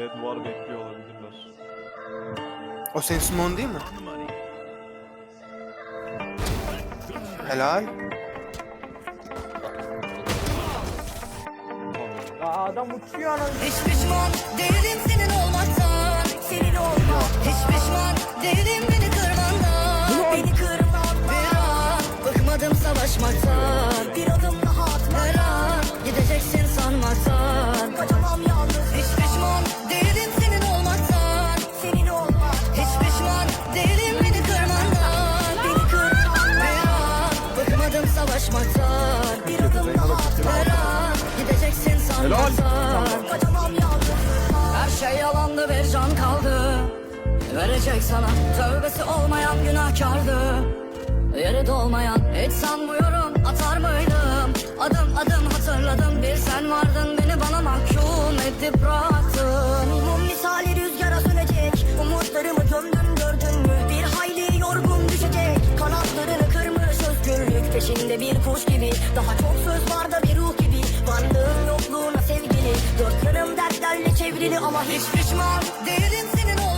Evet duvar bekliyor olabilirler. O senin Simon değil mi? Helal. Ya adam uçuyor anasını. Hiç pişman değilim senin olmaktan Yalnız Her şey yalandı bir can kaldı. Verecek sana tövbesi olmayan günahkardı. Yeri dolmayan hiç sanmıyorum atar mıydım? Adım adım hatırladım bir sen vardın. Beni bana mahkum edip bıraktın. Mum misali rüzgara sönecek Umutlarımı gömdüm gördün mü? Bir hayli yorgun düşecek. Kanatlarını kırmış özgürlük Peşinde bir kuş gibi. Daha çok söz var da bir ruh çevrili ama hiç pişman Değilim senin olmak